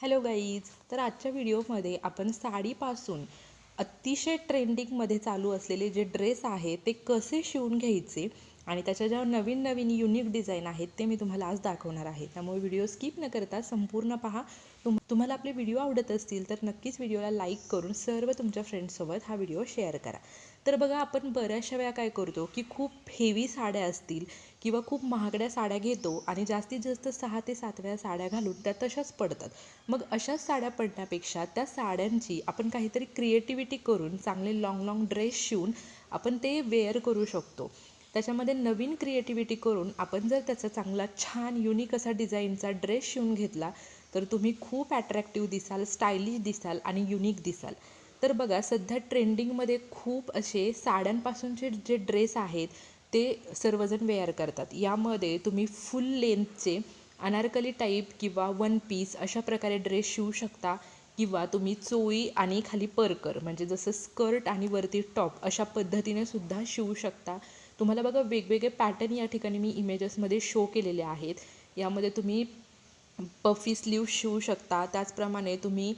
Hello guys तर आजच्या व्हिडिओमध्ये आपण साडीपासून अतिशय ट्रेंडिंगमध्ये चालू असलेले जे ड्रेस आहे ते कसे शिवून घ्यायचे? आणि त्याच्या ज्या नवीन नवीन युनिक डिझाईन आहेत ते मी तुम्हाला आज दाखवणार आहे. त्यामुळे व्हिडिओ स्किप न करता संपूर्ण पहा. तुम तुम्हाला आपले व्हिडिओ आवडत असतील तर नक्कीच व्हिडिओला लाईक करून सर्व तुमच्या फ्रेंड्ससोबत हा व्हिडिओ शेअर करा. तर बघा आपण बऱ्याचशा वेळा काय करतो की खूप हेवी साड्या असतील किंवा खूप महागड्या साड्या घेतो आणि जास्तीत जास्त सहा ते सात वेळा साड्या घालून त्या तशाच पडतात. मग अशाच साड्या पडण्यापेक्षा त्या साड्यांची आपण काहीतरी क्रिएटिव्हिटी करून चांगले लाँग लाँग ड्रेस शिवून आपण ते वेअर करू शकतो. त्याच्यामध्ये नवीन क्रिएटिव्हिटी करून आपण जर त्याचा चांगला छान युनिक असा डिझाईनचा ड्रेस शिवून घेतला तर तुम्ही खूप ॲट्रॅक्टिव्ह दिसाल स्टायलिश दिसाल आणि युनिक दिसाल. तर बघा सध्या ट्रेंडिंगमध्ये खूप असे साड्यांपासूनचे जे ड्रेस आहेत ते सर्वजण वेअर करतात. यामध्ये तुम्ही फुल लेंथचे अनारकली टाईप किंवा वन पीस अशा प्रकारे ड्रेस शिवू शकता किंवा तुम्ही चोळी आणि खाली परकर म्हणजे जसं स्कर्ट आणि वरती टॉप अशा पद्धतीने सुद्धा शिवू शकता. तुम्हाला बघा वेगवेगळे पॅटर्न या ठिकाणी मी इमेजेसमध्ये शो केलेले आहेत. यामध्ये तुम्ही पफी स्लीव शिवू शकता. त्याचप्रमाणे तुम्ही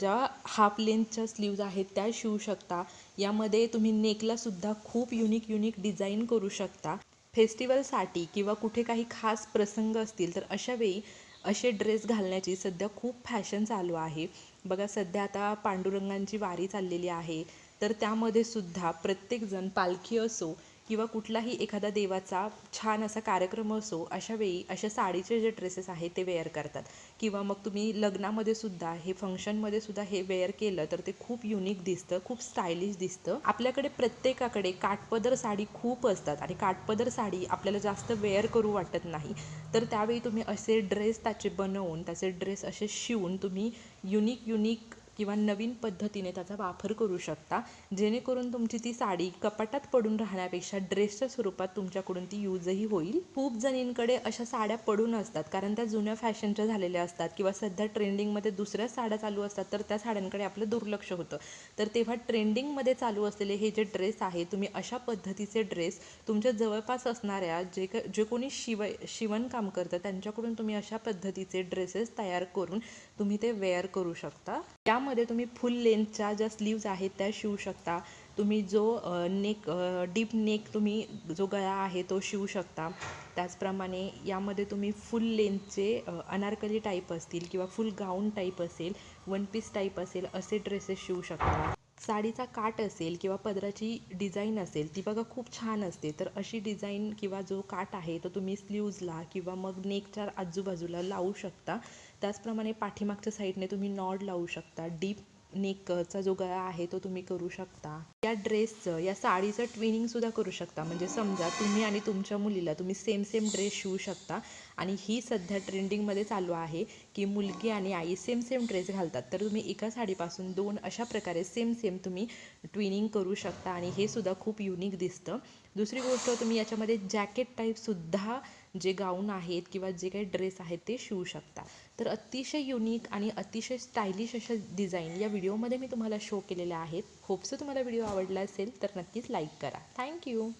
ज्या हाफ लेंथच्या स्लीव्ज आहेत त्या शिवू शकता. यामध्ये तुम्ही नेकलासुद्धा खूप युनिक युनिक डिझाईन करू शकता. फेस्टिवलसाठी किंवा कुठे काही खास प्रसंग असतील तर अशा वेळी असे ड्रेस घालण्याची सध्या खूप फॅशन चालू आहे. बघा सध्या आता पांडुरंगांची वारी चाललेली आहे. तर त्यामध्ये सुद्धा प्रत्येकजण पालखी असो किंवा कुठलाही एखादा देवाचा छान असा कार्यक्रम असो अशा वेळी अशा साडीचे जे ड्रेसेस आहेत ते वेअर करतात. किंवा मग तुम्ही लग्नामध्ये सुद्धा हे फंक्शनमध्ये सुद्धा हे वेअर केलं तर ते खूप युनिक दिसतं खूप स्टायलिश दिसतं. आपल्याकडे प्रत्येकाकडे काठपदर साडी खूप असतात आणि काठपदर साडी आपल्याला जास्त वेअर करू वाटत नाही. तर त्यावेळी तुम्ही असे ड्रेस त्याचे बनवून त्याचे ड्रेस असे शिवून तुम्ही युनिक युनिक किंवा नवीन पद्धतीने त्याचा वापर करू शकता. जेणेकरून तुमची ती साडी कपाटात पडून राहण्यापेक्षा ड्रेसच्या स्वरूपात तुमच्याकडून ती यूजही होईल. खूप जणींकडे अशा साड्या पडून असतात. कारण त्या जुन्या फॅशनच्या झालेल्या असतात किंवा सध्या ट्रेंडिंगमध्ये दुसऱ्या साड्या चालू असतात तर त्या साड्यांकडे आपलं दुर्लक्ष होतं. तर तेव्हा ट्रेंडिंगमध्ये चालू असलेले हे जे ड्रेस आहे तुम्ही अशा पद्धतीचे ड्रेस तुमच्या जवळपास असणाऱ्या जे क जे कोणी शिव शिवणकाम करतं त्यांच्याकडून तुम्ही अशा पद्धतीचे ड्रेसेस तयार करून तुम्ही ते वेअर करू शकता. त्या त्यामध्ये तुम्ही फुल लेंथच्या ज्या स्लीव्ज आहेत त्या शिवू शकता. तुम्ही जो नेक डीप नेक तुम्ही जो गळा आहे तो शिवू शकता. त्याचप्रमाणे यामध्ये तुम्ही फुल लेंथचे अनारकली टाईप असतील किंवा फुल गाऊन टाईप असेल वन पीस टाईप असेल असे ड्रेसेस शिवू शकता. साडीचा काट असेल किंवा पदराची डिझाईन असेल ती बघा खूप छान असते. तर अशी डिझाईन किंवा जो काट आहे तो तुम्ही स्लीव्जला किंवा मग नेकच्या आजूबाजूला लावू शकता. त्याचप्रमाणे पाठीमागच्या साईडने तुम्ही नॉड लावू शकता. डीप नेकचा जो गळा आहे तो तुम्ही करू शकता. या ड्रेसचं या साडीचं ट्विनिंगसुद्धा करू शकता. म्हणजे समजा तुम्ही आणि तुमच्या मुलीला तुम्ही सेम सेम ड्रेस शिवू शकता. आणि ही सध्या ट्रेंडिंगमध्ये चालू आहे की मुलगी आणि आई सेम सेम ड्रेस घालतात. तर तुम्ही एका साडीपासून दोन अशा प्रकारे सेम सेम तुम्ही ट्विनिंग करू शकता. आणि हे सुद्धा खूप युनिक दिसतं. दुसरी गोष्ट तुम्ही याच्यामध्ये जॅकेट टाईपसुद्धा जे गाऊन आहेत किंवा जे काही ड्रेस आहेत ते शिवू शकता. तर अतिशय युनिक आणि अतिशय स्टायलिश अशा डिझाईन या व्हिडिओमध्ये मी तुम्हाला शो केलेल्या आहेत. होपसो तुम्हाला व्हिडिओ आवडला असेल तर नक्कीच लाईक करा. थँक्यू